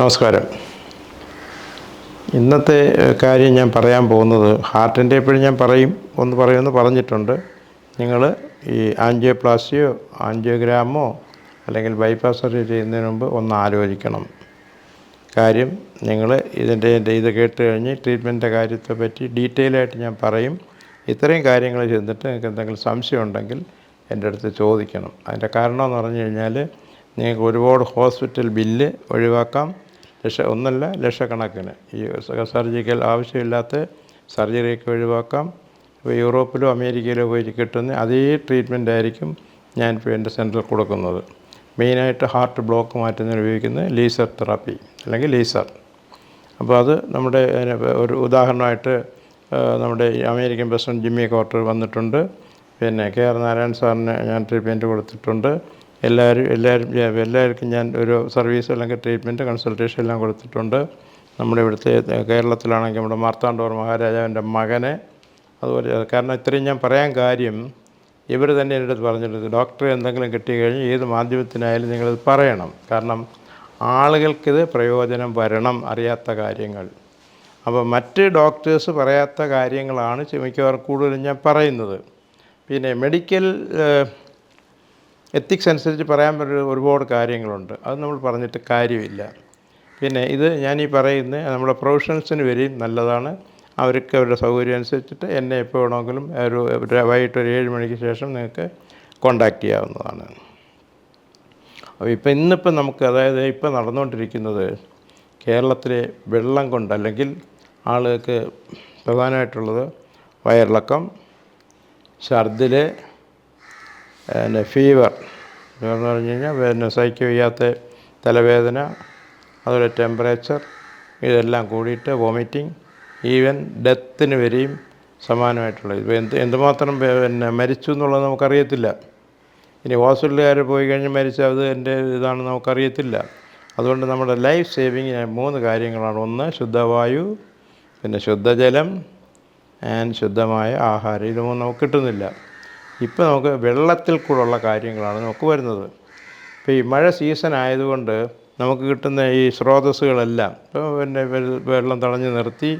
നമസ്കാരം. ഇന്നത്തെ കാര്യം ഞാൻ പറയാൻ പോകുന്നത് ഹാർട്ടിന്റെ എപ്പോഴും ഞാൻ പറയും ഒന്ന് പറയുമെന്ന് പറഞ്ഞിട്ടുണ്ട്. നിങ്ങൾ ഈ ആൻജിയോപ്ലാസ്റ്റിയോ ആൻജിയോഗ്രാമോ അല്ലെങ്കിൽ ബൈപ്പാസ് സർജറി ചെയ്യുന്നതിന് മുമ്പ് ഒന്ന് ആലോചിക്കണം. കാര്യം നിങ്ങൾ ഇതിന്റെ ഇത് കേട്ട് കഴിഞ്ഞ് ട്രീറ്റ്മെന്റിന്റെ കാര്യത്തെ പറ്റി ഡീറ്റെയിൽ ആയിട്ട് ഞാൻ പറയും. ഇത്രയും കാര്യങ്ങൾ ചെന്നിട്ട് നിങ്ങൾക്ക് എന്തെങ്കിലും സംശയം ഉണ്ടെങ്കിൽ എന്റെ അടുത്ത് ചോദിക്കണം. അതിന്റെ കാരണം എന്ന് പറഞ്ഞു കഴിഞ്ഞാൽ നിങ്ങൾക്ക് ഒരുപാട് ഹോസ്പിറ്റൽ ബില്ല് ഒഴിവാക്കാം. ലക്ഷ ഒന്നല്ല ലക്ഷക്കണക്കിന്. ഈ സർജിക്കൽ ആവശ്യമില്ലാത്ത സർജറിയൊക്കെ ഒഴിവാക്കാം. ഇപ്പോൾ യൂറോപ്പിലോ അമേരിക്കയിലോ പോയി കിട്ടുന്ന അതേ ട്രീറ്റ്മെന്റ് ആയിരിക്കും ഞാൻ ഇപ്പോൾ എന്റെ സെന്ററിൽ കൊടുക്കുന്നത്. മെയിനായിട്ട് ഹാർട്ട് ബ്ലോക്ക് മാറ്റുന്നതിന് ഉപയോഗിക്കുന്നത് ലേസർ തെറാപ്പി അല്ലെങ്കിൽ ലേസർ അപ്പോൾ അത് നമ്മുടെ ഒരു ഉദാഹരണമായിട്ട് നമ്മുടെ അമേരിക്കൻ പ്രസിഡന്റ് ജിമ്മി കോർട്ടർ വന്നിട്ടുണ്ട്. പിന്നെ കെ ആർ നാരായണൻ സാറിന് ഞാൻ ട്രീറ്റ്മെന്റ് കൊടുത്തിട്ടുണ്ട്. എല്ലാവരും എല്ലാവരും എല്ലാവർക്കും ഞാൻ ഒരു സർവീസ് അല്ലെങ്കിൽ ട്രീറ്റ്മെന്റ് കൺസൾട്ടേഷൻ എല്ലാം കൊടുത്തിട്ടുണ്ട്. നമ്മുടെ ഇവിടുത്തെ കേരളത്തിലാണെങ്കിൽ നമ്മുടെ മാർത്താണ്ഡവർ മഹാരാജാവിന്റെ മകനെ. അതുപോലെ കാരണം ഇത്രയും ഞാൻ പറയാൻ കാര്യം ഇവർ തന്നെ എന്റെ അടുത്ത് പറഞ്ഞിട്ടുണ്ട് ഡോക്ടറെ എന്തെങ്കിലും കിട്ടിക്കഴിഞ്ഞ് ഏത് മാധ്യമത്തിനായാലും നിങ്ങളത് പറയണം. കാരണം ആളുകൾക്കിത് പ്രയോജനം വരണം അറിയാത്ത കാര്യങ്ങൾ. അപ്പോൾ മറ്റ് ഡോക്ടേഴ്സ് പറയാത്ത കാര്യങ്ങളാണ് മിക്കവാറും കൂടുതലും ഞാൻ പറയുന്നത്. പിന്നെ മെഡിക്കൽ എത്തിക്സ് അനുസരിച്ച് പറയാൻ പറ്റുന്ന ഒരുപാട് കാര്യങ്ങളുണ്ട്. അത് നമ്മൾ പറഞ്ഞിട്ട് കാര്യമില്ല. പിന്നെ ഇത് ഞാൻ ഈ പറയുന്ന നമ്മുടെ പ്രൊഫഷണൽസിന് വരെയും നല്ലതാണ്. അവർക്ക് അവരുടെ സൗകര്യം അനുസരിച്ചിട്ട് എന്നെ എപ്പോൾ വേണമെങ്കിലും ഒരു ഒരു വൈകിട്ട് ഒരു ഏഴ് മണിക്ക് ശേഷം നിങ്ങൾക്ക് കോണ്ടാക്ട് ചെയ്യാവുന്നതാണ്. അപ്പോൾ ഇപ്പം ഇന്നിപ്പം നമുക്ക് അതായത് ഇപ്പം നടന്നുകൊണ്ടിരിക്കുന്നത് കേരളത്തിലെ വെള്ളം കൊണ്ട് അല്ലെങ്കിൽ ആളുകൾക്ക് പ്രധാനമായിട്ടുള്ളത് വയറിളക്കം ഛർദിൽ പിന്നെ ഫീവർ എന്ന് പറഞ്ഞു കഴിഞ്ഞാൽ പിന്നെ സഹിக்க വയ്യാത്ത തലവേദന അതുപോലെ ടെമ്പറേച്ചർ ഇതെല്ലാം കൂടിയിട്ട് വോമിറ്റിംഗ് ഈവൻ ഡെത്തിന് വരെയും സമാനമായിട്ടുള്ളത് ഇപ്പോൾ എന്ത് എന്തുമാത്രം പിന്നെ മരിച്ചു എന്നുള്ളത് നമുക്കറിയത്തില്ല. ഇനി ഹോസ്പിറ്റലുകാർ പോയി കഴിഞ്ഞ് മരിച്ച അത് എന്റെ ഇതാണെന്ന് നമുക്കറിയത്തില്ല. അതുകൊണ്ട് നമ്മുടെ ലൈഫ് സേവിങ് മൂന്ന് കാര്യങ്ങളാണ്. ഒന്ന് ശുദ്ധവായു പിന്നെ ശുദ്ധജലം ആൻഡ് ശുദ്ധമായ ആഹാരം. ഇത് മൂന്നും നമുക്ക് കിട്ടുന്നില്ല. ഇപ്പോൾ നമുക്ക് വെള്ളത്തിൽ കൂടെയുള്ള കാര്യങ്ങളാണ് നമുക്ക് വരുന്നത്. ഇപ്പോൾ ഈ മഴ സീസൺ ആയതുകൊണ്ട് നമുക്ക് കിട്ടുന്ന ഈ സ്രോതസ്സുകളെല്ലാം ഇപ്പോൾ പിന്നെ വെള്ളം തടഞ്ഞ് നിർത്തി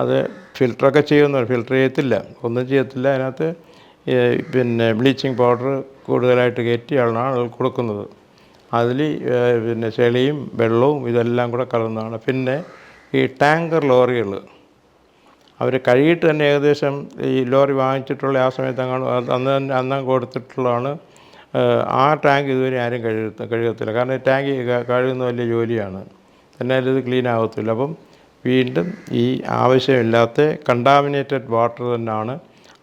അത് ഫിൽറ്ററൊക്കെ ചെയ്യുന്നു. ഫിൽറ്റർ ചെയ്യത്തില്ല. ഒന്നും ചെയ്യത്തില്ല. അതിനകത്ത് പിന്നെ ബ്ലീച്ചിങ് പൗഡർ കൂടുതലായിട്ട് കയറ്റിയാണ് കൊടുക്കുന്നത്. അതിൽ പിന്നെ ചെളിയും വെള്ളവും ഇതെല്ലാം കൂടെ കലർന്നതാണ്. പിന്നെ ഈ ടാങ്കർ ലോറികൾ അവർ കഴുകിയിട്ട് തന്നെ ഏകദേശം ഈ ലോറി വാങ്ങിച്ചിട്ടുള്ള ആ സമയത്ത് അങ്ങ് അന്ന് തന്നെ അന്ന് കൊടുത്തിട്ടുള്ളതാണ്. ആ ടാങ്ക് ഇതുവരെ ആരും കഴുക കഴുകത്തില്ല. കാരണം ടാങ്ക് കഴുകുന്ന വലിയ ജോലിയാണ്. എന്നാലും ഇത് ക്ലീൻ ആകത്തില്ല അപ്പം വീണ്ടും ഈ ആവശ്യമില്ലാത്ത കണ്ടാമിനേറ്റഡ് വാട്ടർ തന്നെയാണ്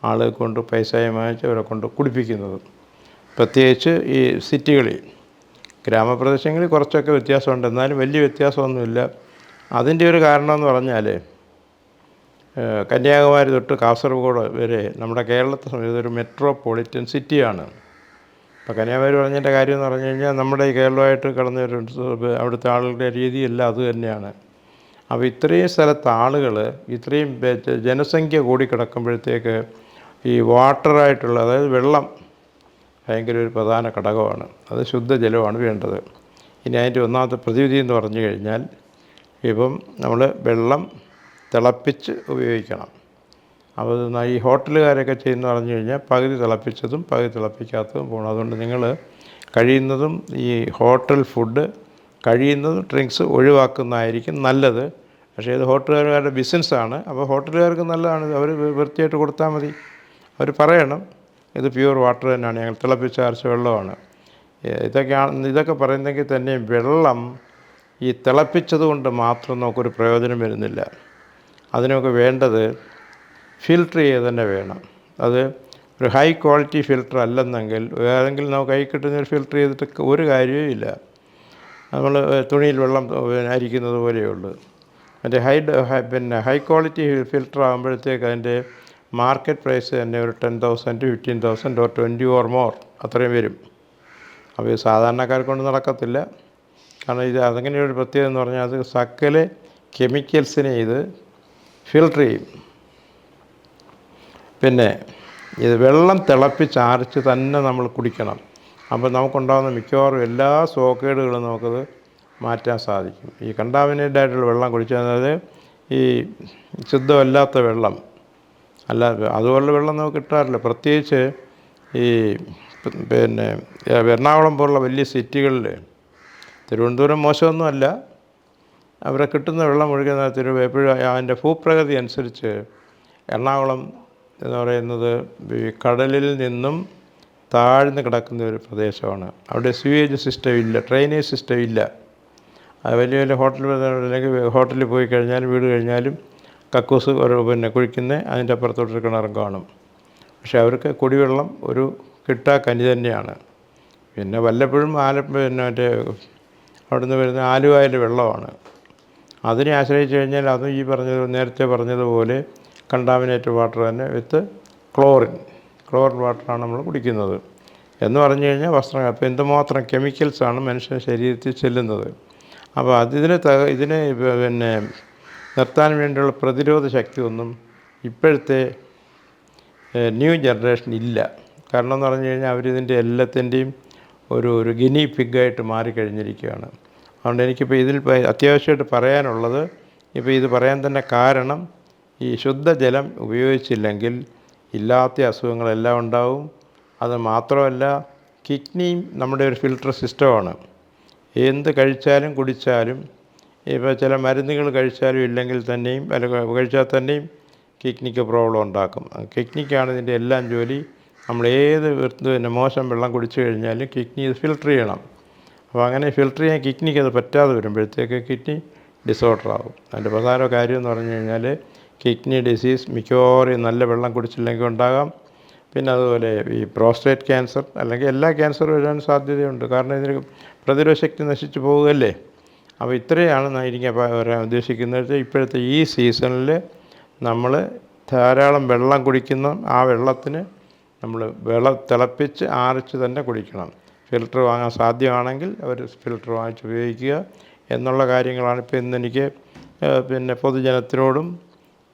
ആളുകൾ കൊണ്ട് പൈസയും വാങ്ങിച്ച് അവരെ കൊണ്ട് കുടിപ്പിക്കുന്നത്. പ്രത്യേകിച്ച് ഈ സിറ്റികളിൽ ഗ്രാമപ്രദേശങ്ങളിൽ കുറച്ചൊക്കെ വ്യത്യാസമുണ്ട്. എന്നാലും വലിയ വ്യത്യാസമൊന്നുമില്ല. അതിന്റെ ഒരു കാരണമെന്ന് പറഞ്ഞാൽ കന്യാകുമാരി തൊട്ട് കാസർഗോഡ് വരെ നമ്മുടെ കേരളത്തെ സംബന്ധിച്ച് ഒരു മെട്രോപൊളിറ്റൻ സിറ്റിയാണ് ഇപ്പോൾ കന്യാകുമാരി പറഞ്ഞതിന്റെ കാര്യം എന്ന് പറഞ്ഞു കഴിഞ്ഞാൽ നമ്മുടെ ഈ കേരളമായിട്ട് കടന്ന ഒരു അവിടുത്തെ ആളുകളുടെ രീതിയല്ല അത് തന്നെയാണ്. അപ്പോൾ ഇത്രയും സ്ഥലത്ത് ആളുകൾ ഇത്രയും ജനസംഖ്യ കൂടി കിടക്കുമ്പോഴത്തേക്ക് ഈ വാട്ടറായിട്ടുള്ള അതായത് വെള്ളം ഭയങ്കര ഒരു പ്രധാന ഘടകമാണ്. അത് ശുദ്ധജലമാണ് വേണ്ടത്. ഇനി അതിന്റെ ഒന്നാമത്തെ പ്രതിവിധി എന്ന് പറഞ്ഞു കഴിഞ്ഞാൽ ഇപ്പം നമ്മൾ വെള്ളം തിളപ്പിച്ച് ഉപയോഗിക്കണം. അപ്പോൾ ഈ ഹോട്ടലുകാരൊക്കെ ചെയ്യുന്ന പറഞ്ഞു കഴിഞ്ഞാൽ പകുതി തിളപ്പിച്ചതും പകുതി തിളപ്പിക്കാത്തതും പോകണം. അതുകൊണ്ട് നിങ്ങൾ കഴിയുന്നതും ഈ ഹോട്ടൽ ഫുഡ് കഴിയുന്നതും ഡ്രിങ്ക്സ് ഒഴിവാക്കുന്നതായിരിക്കും നല്ലത്. പക്ഷേ ഇത് ഹോട്ടലുകാരുടെ ബിസിനസ്സാണ്. അപ്പോൾ ഹോട്ടലുകാർക്ക് നല്ലതാണ്. അവർ വൃത്തിയായിട്ട് കൊടുത്താൽ മതി. അവർ പറയണം ഇത് പ്യുവർ വാട്ടർ തന്നെയാണ്. ഞങ്ങൾ തിളപ്പിച്ച അരച്ച വെള്ളമാണ്. ഇതൊക്കെയാണ് ഇതൊക്കെ പറയുന്നെങ്കിൽ തന്നെ വെള്ളം ഈ തിളപ്പിച്ചത് കൊണ്ട് മാത്രം നമുക്കൊരു പ്രയോജനം വരുന്നില്ല. അതിനൊക്കെ വേണ്ടത് ഫിൽട്ടർ ചെയ്ത് തന്നെ വേണം. അത് ഒരു ഹൈ ക്വാളിറ്റി ഫിൽട്ടർ അല്ലെന്നെങ്കിൽ ഏതെങ്കിലും നമുക്ക് കൈ കിട്ടുന്ന ഒരു ഫിൽട്ടർ ചെയ്തിട്ട് ഒരു കാര്യവും ഇല്ല. നമ്മൾ തുണിയിൽ വെള്ളം അരിക്കുന്നത് പോലെയുള്ളൂ. മറ്റേ ഹൈ പിന്നെ ഹൈ ക്വാളിറ്റി ഫിൽട്ടർ ആകുമ്പോഴത്തേക്ക് അതിന്റെ മാർക്കറ്റ് പ്രൈസ് തന്നെ ഒരു ten thousand fifteen thousand or twenty or more അത്രയും വരും. അപ്പോൾ ഇത് കൊണ്ട് നടക്കത്തില്ല. കാരണം ഇത് അതങ്ങനെ ഒരു പ്രത്യേകത എന്ന് പറഞ്ഞാൽ അത് സകല കെമിക്കൽസിനെ ഇത് ഫിൽട്ടർ ചെയ്യും. പിന്നെ ഇത് വെള്ളം തിളപ്പിച്ചാറിച്ച് തന്നെ നമ്മൾ കുടിക്കണം. അപ്പോൾ നമുക്കുണ്ടാകുന്ന മിക്കവാറും എല്ലാ സോക്കേടുകളും നമുക്കത് മാറ്റാൻ സാധിക്കും. ഈ കണ്ടാമിനേറ്റഡ് ആയിട്ടുള്ള വെള്ളം കുടിച്ചത് ഈ ശുദ്ധമല്ലാത്ത വെള്ളം അല്ല അതുപോലുള്ള വെള്ളം നമുക്ക് കിട്ടാറില്ല. പ്രത്യേകിച്ച് ഈ പിന്നെ എറണാകുളം പോലുള്ള വലിയ സിറ്റികളിൽ തിരുവനന്തപുരം മോശമൊന്നുമല്ല. അവിടെ കിട്ടുന്ന വെള്ളം ഒഴുകുന്ന തിരു എപ്പോഴും അതിന്റെ ഭൂപ്രകൃതി അനുസരിച്ച് എറണാകുളം എന്ന് പറയുന്നത് കടലിൽ നിന്നും താഴ്ന്നു കിടക്കുന്ന ഒരു പ്രദേശമാണ്. അവിടെ സ്യൂവേജ് സിസ്റ്റം ഇല്ല ഡ്രെയിനേജ് സിസ്റ്റം ഇല്ല. വലിയ വലിയ ഹോട്ടൽ അല്ലെങ്കിൽ ഹോട്ടലിൽ പോയി കഴിഞ്ഞാലും വീട് കഴിഞ്ഞാലും കക്കൂസ് ഒരു പിന്നെ കുഴിക്കുന്ന അതിന്റെ അപ്പുറത്തോട്ടൊരു കിണറും കാണും. പക്ഷേ അവർക്ക് കുടിവെള്ളം ഒരു കിട്ടാ കനി തന്നെയാണ്. പിന്നെ വല്ലപ്പോഴും ആല പിന്നെ മറ്റേ അവിടുന്ന് വരുന്ന ആലുവായിലെ വെള്ളമാണ്. അതിനെ ആശ്രയിച്ച് കഴിഞ്ഞാൽ അതും ഈ പറഞ്ഞത് നേരത്തെ പറഞ്ഞതുപോലെ കണ്ടാമിനേറ്റ് വാട്ടർ തന്നെ വിത്ത് ക്ലോറിൻ. ക്ലോറിൻ വാട്ടറാണ് നമ്മൾ കുടിക്കുന്നത്. എന്ന് പറഞ്ഞു കഴിഞ്ഞാൽ വസ്ത്രങ്ങൾ അപ്പോൾ എന്തുമാത്രം കെമിക്കൽസാണ് മനുഷ്യ ശരീരത്തിൽ ചെല്ലുന്നത്. അപ്പോൾ അതിനെ ത ഇതിനെ പിന്നെ നിർത്താൻ വേണ്ടിയുള്ള പ്രതിരോധ ശക്തി ഒന്നും ഇപ്പോഴത്തെ ന്യൂ ജനറേഷൻ ഇല്ല. കാരണം എന്ന് പറഞ്ഞു കഴിഞ്ഞാൽ അവരിതിന്റെ എല്ലാത്തിന്റെയും ഒരു ഒരു ഗിനി പിഗായിട്ട് മാറിക്കഴിഞ്ഞിരിക്കുകയാണ്. അതുകൊണ്ട് എനിക്കിപ്പോൾ ഇതിൽ അത്യാവശ്യമായിട്ട് പറയാനുള്ളത് ഇപ്പോൾ ഇത് പറയാൻ തന്നെ കാരണം ഈ ശുദ്ധജലം ഉപയോഗിച്ചില്ലെങ്കിൽ ഇല്ലാത്ത അസുഖങ്ങളെല്ലാം ഉണ്ടാവും. അത് മാത്രമല്ല കിഡ്നിയും നമ്മുടെ ഒരു ഫിൽട്ടർ സിസ്റ്റമാണ്. എന്ത് കഴിച്ചാലും കുടിച്ചാലും ഇപ്പോൾ ചില മരുന്നുകൾ കഴിച്ചാലും ഇല്ലെങ്കിൽ തന്നെയും അല്ല കഴിച്ചാൽ തന്നെയും കിഡ്നിക്ക് പ്രോബ്ലം ഉണ്ടാക്കും. കിഡ്നിക്കാണ് ഇതിന്റെ എല്ലാം ജോലി. നമ്മൾ ഏത് പിന്നെ മോശം വെള്ളം കുടിച്ചു കഴിഞ്ഞാലും കിഡ്നി ഫിൽട്ടർ ചെയ്യണം. അപ്പോൾ അങ്ങനെ ഫിൽട്ടർ ചെയ്യാൻ കിഡ്നിക്ക് അത് പറ്റാതെ വരുമ്പോഴത്തേക്ക് കിഡ്നി ഡിസോർഡർ ആകും അതിന്റെ പ്രധാന കാര്യം എന്ന് പറഞ്ഞു കഴിഞ്ഞാൽ കിഡ്നി ഡിസീസ് മിക്കവാറും നല്ല വെള്ളം കുടിച്ചില്ലെങ്കിൽ ഉണ്ടാകാം. പിന്നെ അതുപോലെ ഈ പ്രോസ്റ്റേറ്റ് ക്യാൻസർ അല്ലെങ്കിൽ എല്ലാ ക്യാൻസറും വരാൻ സാധ്യതയുണ്ട്. കാരണം ഇതിന് പ്രതിരോധശക്തി നശിച്ചു പോവുകയല്ലേ? അപ്പോൾ ഇത്രയാണ് ഞാൻ എനിക്ക് പ- പറയാൻ ഉദ്ദേശിക്കുന്നത്. ഇപ്പോഴത്തെ ഈ സീസണിൽ നമ്മൾ ധാരാളം വെള്ളം കുടിക്കുന്ന ആ വെള്ളത്തിന് നമ്മൾ വെള്ളം തിളപ്പിച്ച് ആറിച്ച് തന്നെ കുടിക്കണം. ഫിൽറ്റർ വാങ്ങാൻ സാധ്യമാണെങ്കിൽ അവർ ഫിൽറ്റർ വാങ്ങിച്ച് ഉപയോഗിക്കുക എന്നുള്ള കാര്യങ്ങളാണ് ഇപ്പോൾ ഇന്നെനിക്ക് പിന്നെ പൊതുജനത്തിനോടും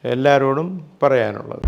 എല്ലാവരോടും പറയാനുള്ളത്.